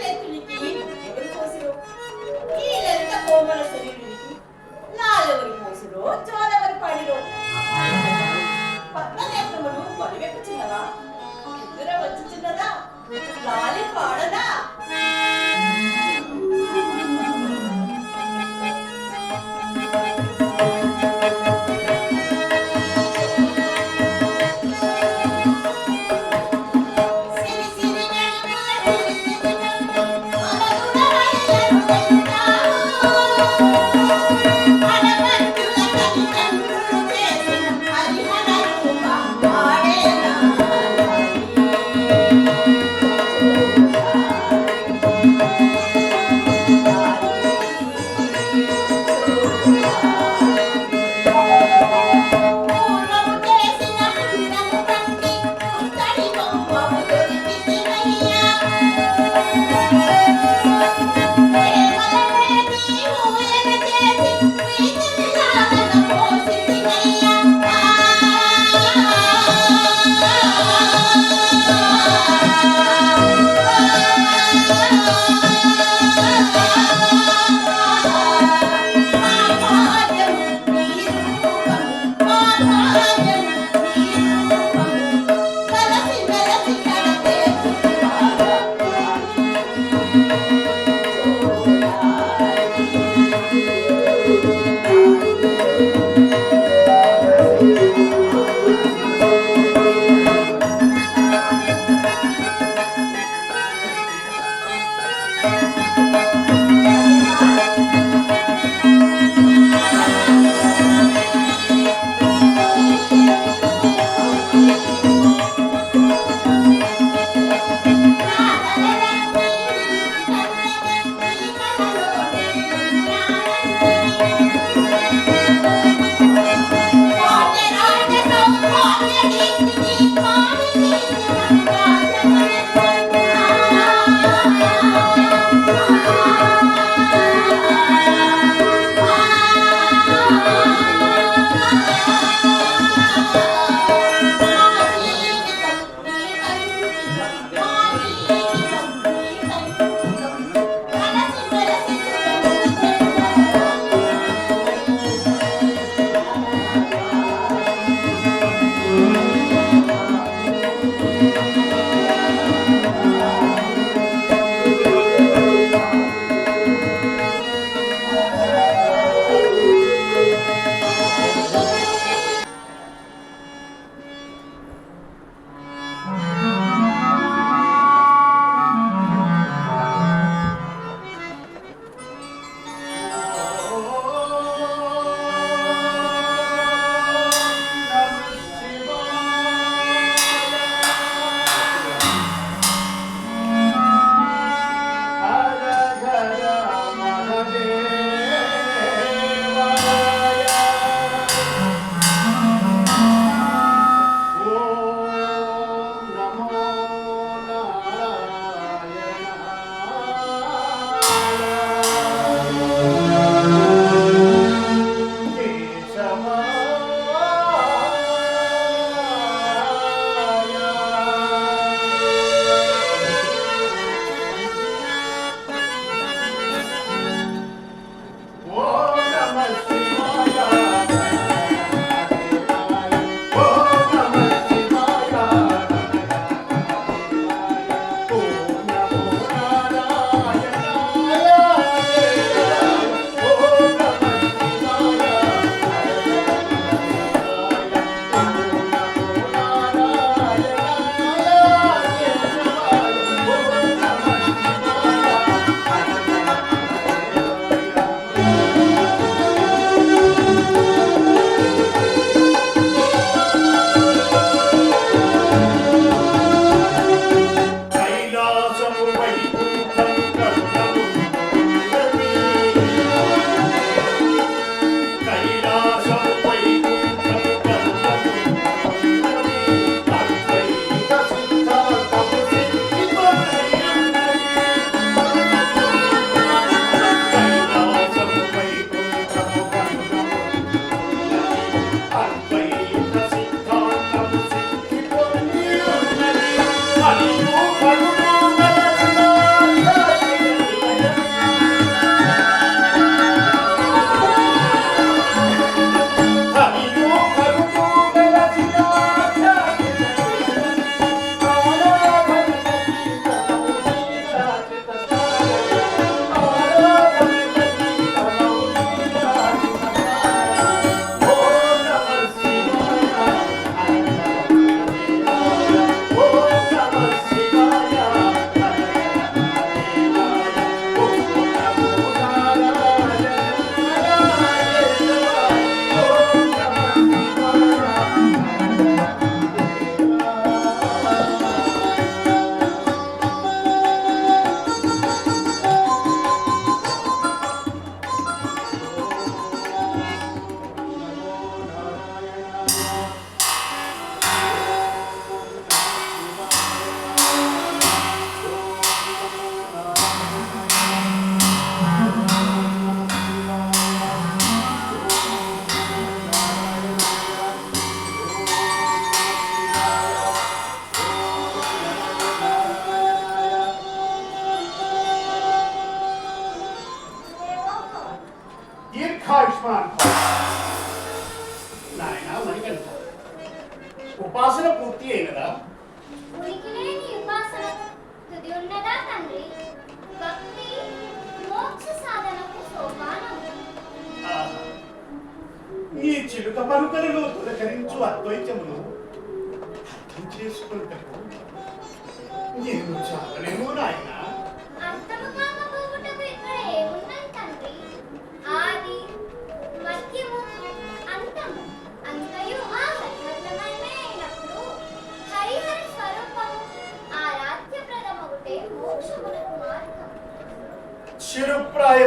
నేత్రునికి ఎవరు పోసిరో ఈ లలిత కోమల శరీరునికి? నాలెవరు పోసిరో జోలెవరు పడిరో? పడివెక్కు చిన్నదా ఇద్దర వచ్చి చిన్నదా లాలి పాడదా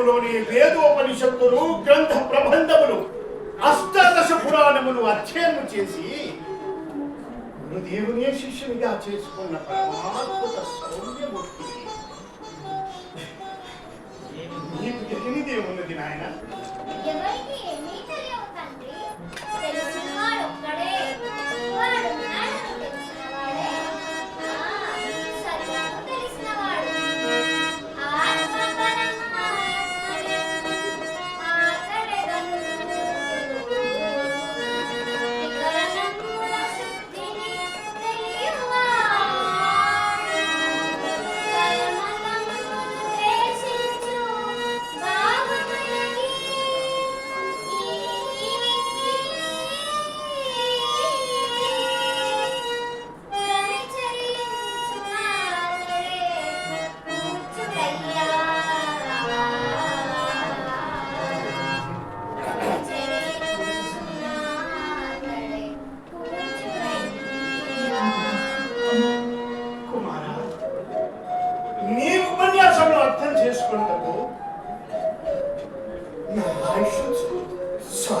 వేదములోని వేదోపనిషత్తులు గ్రంథ ప్రబంధములు అష్టాదశ పురాణములు అధ్యయనం చేసి దేవునే శిష్యునిగా చేసుకున్న పరమాత్మ సౌమ్యమూర్తి.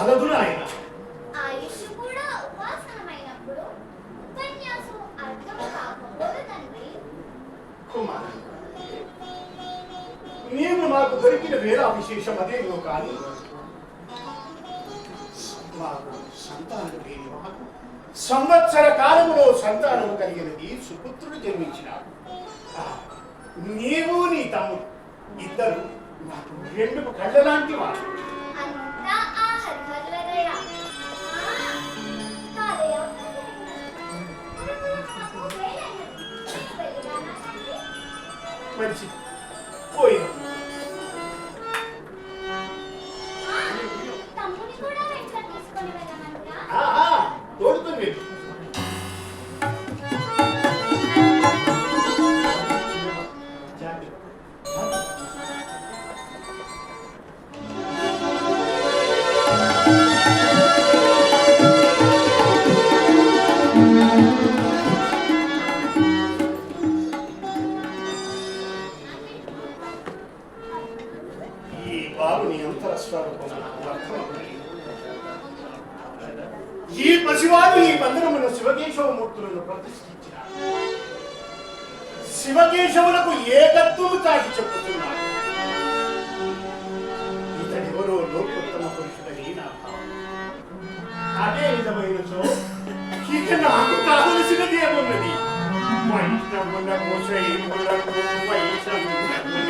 చాలదు నాయన మేము మాకు దొరికిన వేరా విశేషం అదే కానీ మాకు సంతానం లేని మాకు సంవత్సర కాలంలో సంతానం కలిగినది సుపుత్రుడు జన్మించినాడు. నీవు నీ తమ్ముడు ఇద్దరు నాకు రెండు కళ్ళ లాంటి వాడు Pepsi. ఇక నాకు కావలసినది ఏమున్నది వైష్ణవులకు శైవులకు వైష్ణవులకు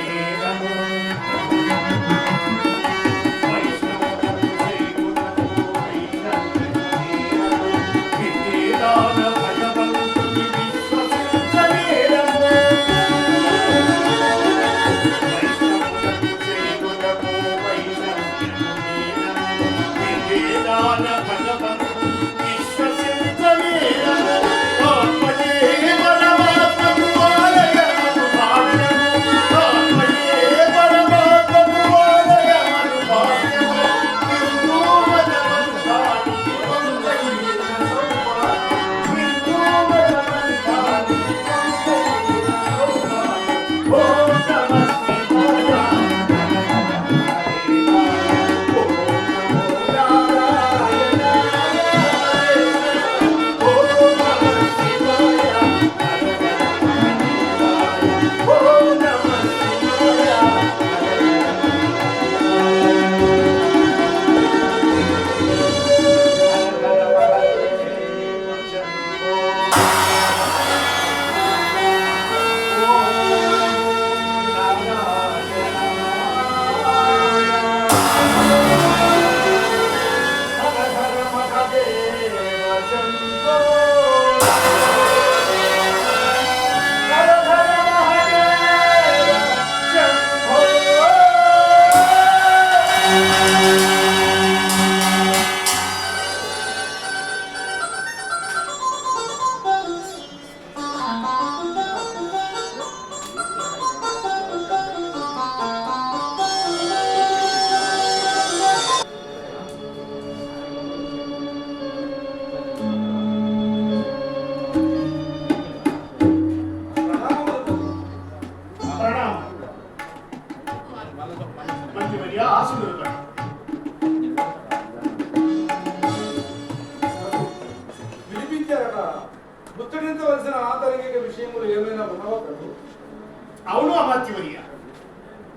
అవును అమాత్యవర్య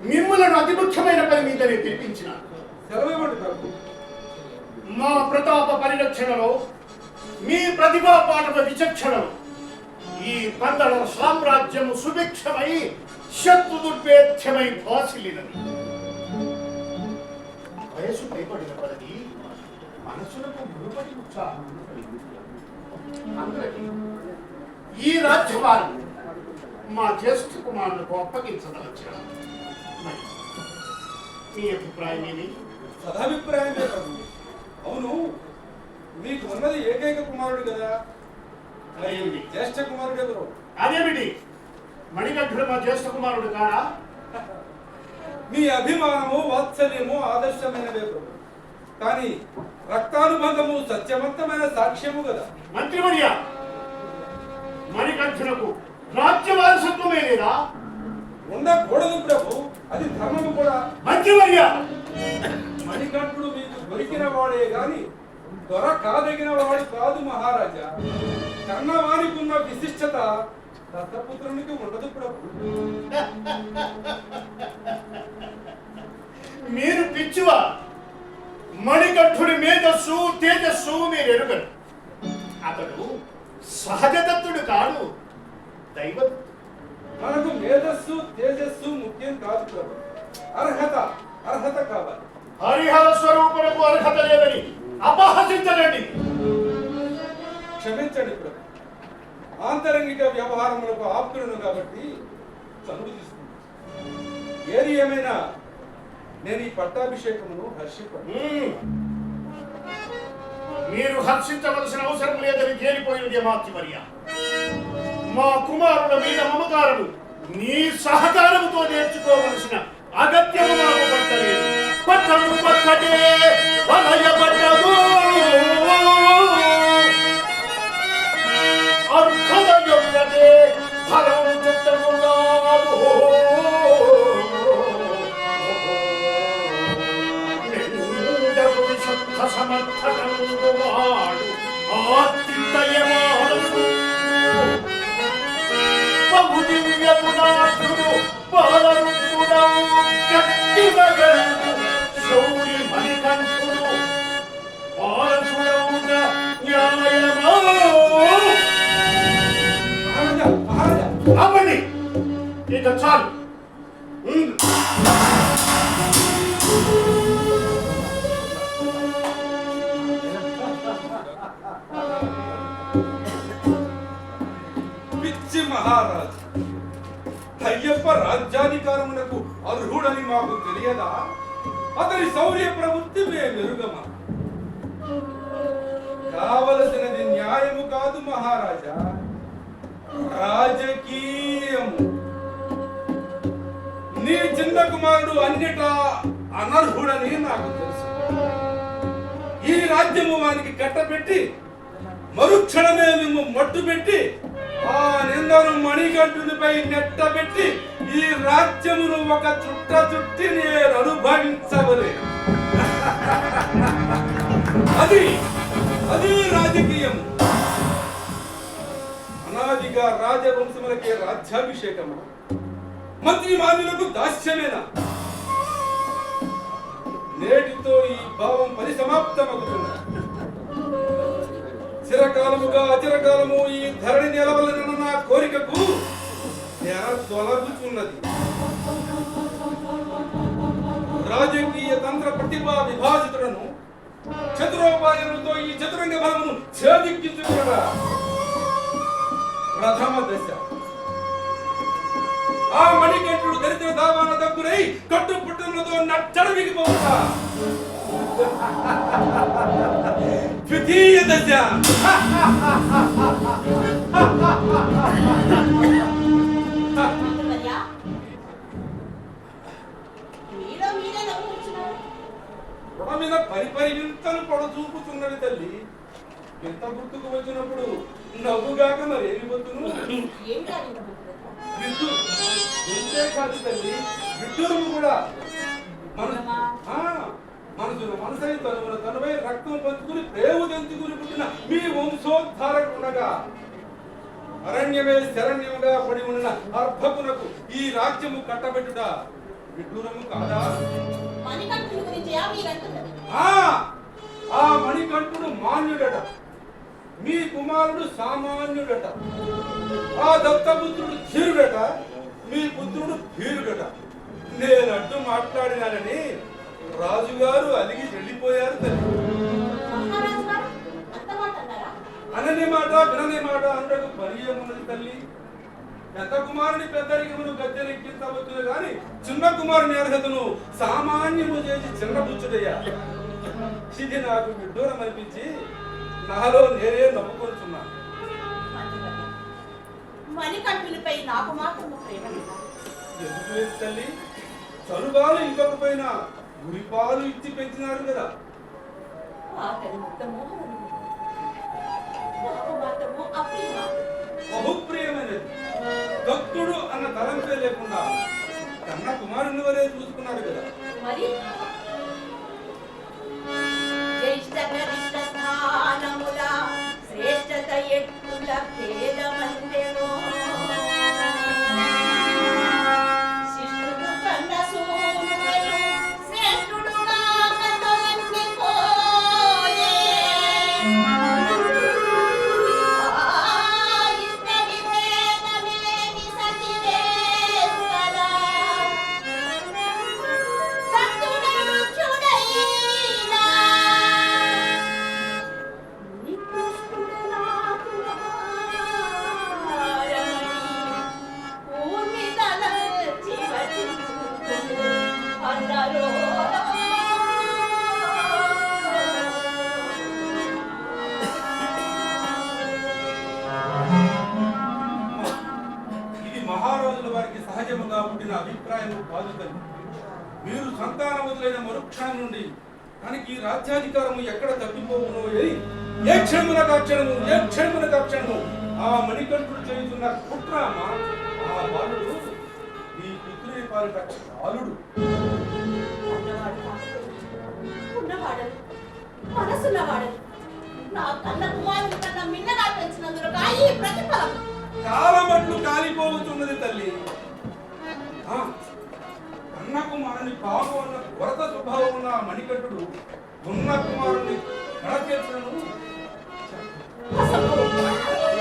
మిమ్మలను అతి ముఖ్యమైన పని మీదనే పిలిపించిన సెలవివ్వండి ప్రభు. మా ప్రతాప పరిరక్షణలో మీ ప్రతిభా పాఠవ విచక్షణలో ఈ పందల సామ్రాజ్యము సుభిక్షమై శత్రు దుర్భేద్యమై భాసిల్లినది వయసు పదవి మనసులకు మునుపటి ఉత్సాహం అందరికీ ఈ రాజ్యవారం మా జ్యేష్ఠ కుమారులకు మరి మీ అభిప్రాయం ఏమి సదాభిప్రాయమే ప్రభు అవును మీకు ఉన్నది ఏకైక కుమారుడు కదా? అదేమిటి? జ్యేష్ఠ కుమారుడు ఎవరు? అదేమిటి? మణికంఠుడు మా జ్యేష్ఠ కుమారుడు కాడా? మీ అభిమానము వాత్సల్యము ఆదర్శమైనవే ప్రభు. కానీ రక్తానుబంధము సత్యవంతమైన సాక్ష్యము కదా? మంత్రివర్య మణికంఠులకు రాజ్య వారసత్వమే లేదా? ఉండకూడదు ప్రభు అది ధర్మము కూడా. మంత్రివర్య మణికంఠుడు మీకు దొరికిన వాడే గాని దొర కాదగిన వాడు కాదు మహారాజా. కన్నవానికి ఉన్న విశిష్టత దత్తపుత్రునికి ఉండదు ప్రభు. మీరు పిచ్చివా! మణికంఠుడి మేధస్సు తేజస్సు మీరు ఎరుగరు. అతడు సహజదత్తుడు కాడు. దైవదత్తుడు మనకు మేధస్సు తేజస్సు ముఖ్యం కాదు ప్రభు. అర్హత అర్హత కావాలి. హరిహర స్వరూపులకు అర్హత లేదని అపహసించలేండి క్షమించండి ప్రభు. ఆంతరంగిక వ్యవహారములకు ఆప్తులను కాబట్టి చదువు తీసుకుంటాను ఏది ఏమైనా నేను ఈ పట్టాభిషేకమును హర్షిపడు. మీరు హర్షించవలసిన అవసరం లేదని తేలిపోయినది మాతృవర్య మా కుమారుల మీద మమకారము. నీ సహకారముతో నేర్చుకోవలసిన అగత్యము మాకు పట్టలేదు. పట్టము పట్టదే వలయబడ్డదు అర్హత ఫలం చుట్టమున్నాడు నిండకు దివ్య పునాథుడు గట్టి మగడు శౌరి మణికంఠుడు ఇక చాలు గొప్ప రాజ్యాధికారమునకు అర్హుడని మాకు తెలియదా? అతని శౌర్య ప్రవృత్తి మేమెరుగమా కావలసినది న్యాయము కాదు మహారాజా. రాజకీయము. నీ చిన్న కుమారుడు అన్నిటా అనర్హుడని నాకు తెలుసు. ఈ రాజ్యము వానికి కట్టబెట్టి మరుక్షణమే మేము మట్టు పెట్టి ఆ నిందను మణికంఠునిపై నెట్టబెట్టి ఈ రాజ్యమును ఒక చుట్ట చుట్టి నేను అనుభవించవలే. అది అది రాజకీయం. అనాదిగా రాజవంశములకే రాజ్యాభిషేకము మంత్రి మాన్యులకు దాస్యమేనా? నేటితో ఈ భావం పరిసమాప్తమవుతున్నది చిరకాలముగా అచిరకాలము ఈ ధరణి నిలవలనన్న నా కోరికకు తెర తొలగుచున్నది. రాజకీయ తంత్ర ప్రతిభా విభాజితులను చతురోపాయములతో ఈ చతురంగ బలమును ఛేదిక్కించుకున్నదా ప్రథమ దశ. ఆ మణికంఠుడు దరిద్ర దావాన దగ్గురై కట్టు పుట్టములతో నట్టడవికి పోతా ద్వితీయ దశ మంత్రివర్య మీలో మీరే మీద పరిపరి వింతలు పొడచూపుతున్నది తల్లి. ఎంత గుర్తుకు వచ్చినప్పుడు నవ్వుగాక మరి ఏమి పొద్దును? విద్యుత్ ఇంతే కాదు తల్లి. విద్యుత్ కూడా. మన మనసున మనసై తనువున తనపై రక్తం పంచుకుని ప్రేమ తెంచుకుని పుట్టిన మీ వంశోద్ధారకుండగా అరణ్యమే శరణ్యముగా పడి ఉన్న అర్భకునకు ఈ రాజ్యము కట్టబెట్టుట విడ్డూరము కాదా? ఆ ఆ! మణికంఠుడు మాన్యుడట. మీ కుమారుడు సామాన్యుడట. ఆ దత్తపుత్రుడు ధీరుడట. మీ పుత్రుడు భీరుడట నేను అడ్డు మాట్లాడినానని రాజుగారు అలిగి వెళ్ళిపోయారు తల్లి. మాట అన్నారా? అనని మాట వినని మాట అనటకు పర్యమున్నది తల్లి? పెద్ద కుమారుని పెద్దరికమును గద్దెనెక్కించవచ్చును గాని చిన్న కుమారుని అర్హతను సామాన్యము చేసి చిన్నబుచ్చుడయ్యా ఇది నాకు విడ్డూరం అనిపించి నాలో నేనే నవ్వుకొంటున్నాను మంచిదయ్యా. మణికంఠునిపై నాకు మాత్రం ప్రేమ లేదా? ఎందుకు లేదు తల్లి? గురిపాలు ఇచ్చి పెంచినారు కదా. బహుప్రియమైనది. భక్తుడు అన్న తలంపే లేకుండా కన్న కుమారుని వరే చూసుకున్నాడు కదా. మరి? జ్యేష్ఠ శ్రేష్ఠత మహారాజుల వారికి సహజముగా పుట్టిన అభిప్రాయం కాదు తల్లి మీరు సంతానవతులైన మరుక్షణం నుండి తనకి రాజ్యాధికారము ఎక్కడ తప్పిపోవునో అని ఏ క్షణమున కాక్షణము ఏ క్షణమున కాక్షణము? ఆ మణికంఠుడు చేయుతున్న కుట్రామ ఆ బాలుడు ఈ పుత్రుని పాలిట బాలుడు. ఉన్నవాడు కాకపోతే ఉన్నవాడను మనసున్నవాడను నా కన్న కుమారుని కన్నా మిన్నగా పెంచినందుకు ఈ ప్రతిఫలం కాలమట్లు కాలిపోతున్నది తల్లి. అన్న కుమారుని పాపం అన్న కొరత స్వభావం ఉన్న ఆ మణికంఠుడు ఉన్న కుమారుని కడచేర్చను అసలు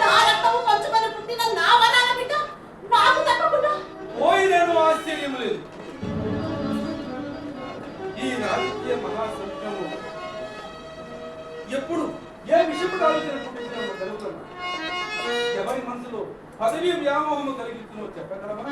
నా రక్తము పంచుకొని పుట్టిన నా వరాల బిడ్డ నాకు తప్పకుండా. పోయి నేను ఆశ్చర్యం లేదు. ఈ రాజకీయ మహాసంఘము ఎప్పుడు ఏ విషయపు ఆలోచన పుట్టించినో తెలుగుతున్నా పదవీ వ్యామోహము కలిగిస్తుందో చెప్పగలవా?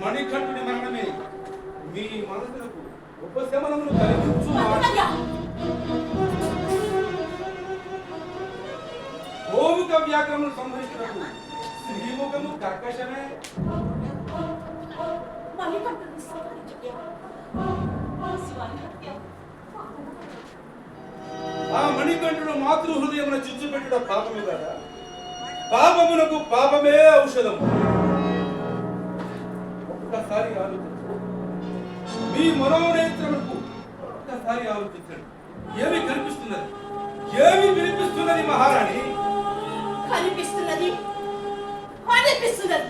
మణికంఠుడి మరణమే. మీ మనసులకు ఉపశమనమును కలిగించు. వ్యాకరణం మధుకయ్య, సంహరించినప్పుడు శ్రీముఖము కర్కశమే. ఆ మణికంఠుడు మాతృ హృదయమున చిచ్చు పెట్టుట పాపమే కదా? పాపమునకు పాపమే ఔషధం ఒక్కసారి ఆలోచించండి. మీ మనోనేత్రములకు ఒక్కసారి ఆలోచించండి. ఏమి కనిపిస్తున్నది? ఏమి వినిపిస్తున్నది మహారాణి? కనిపిస్తున్నది. అనిపిస్తున్నది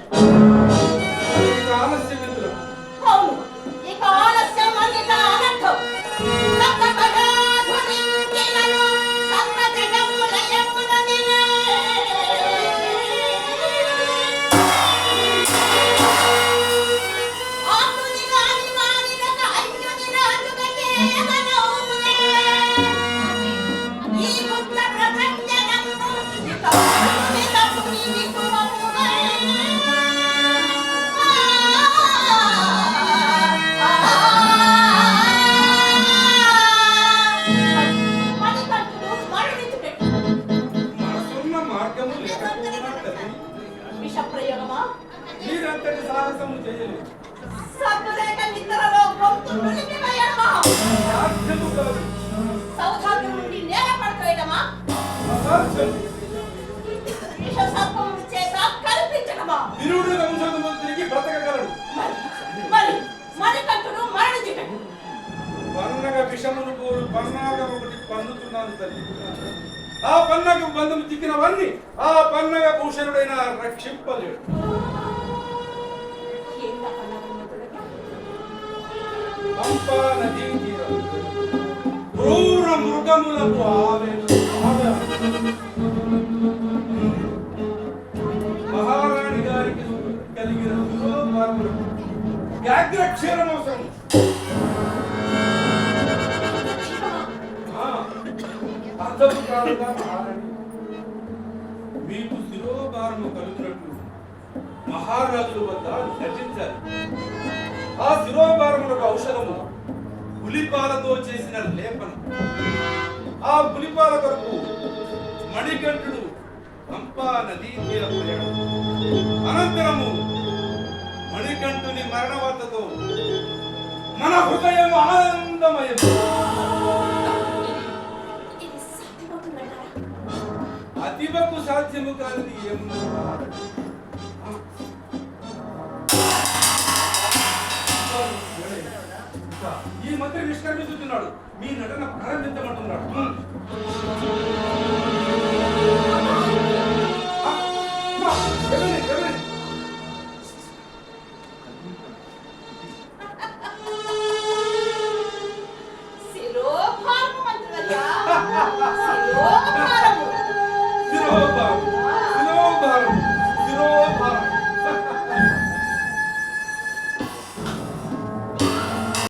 పంపా నదీ తీరం క్రూర మృగములకు ఆవేశ మహారాణి గారికి కలిగిన దురోపారములు అవసరం అర్థము కాదుగా మహారాణి. మీకు శిరోభారము కలుగునట్లు మహారాజుల వద్ద నటించాలి ఆ శిరోభారములకు ఔషధము పులిపాలతో చేసిన లేపనం. ఆ పులిపాల కొరకు మణికంఠుడు పంపా నది పోయాడు. అనంతరము మణికంఠుని మరణవార్తతో మన హృదయం ఆనందమయం. అతివకు సాధ్యము కాదు ఏమున్నా ఈ మంత్రి నిష్క్రమిస్తున్నాడు మీ నటన ప్రారంభించమంటున్నాడు.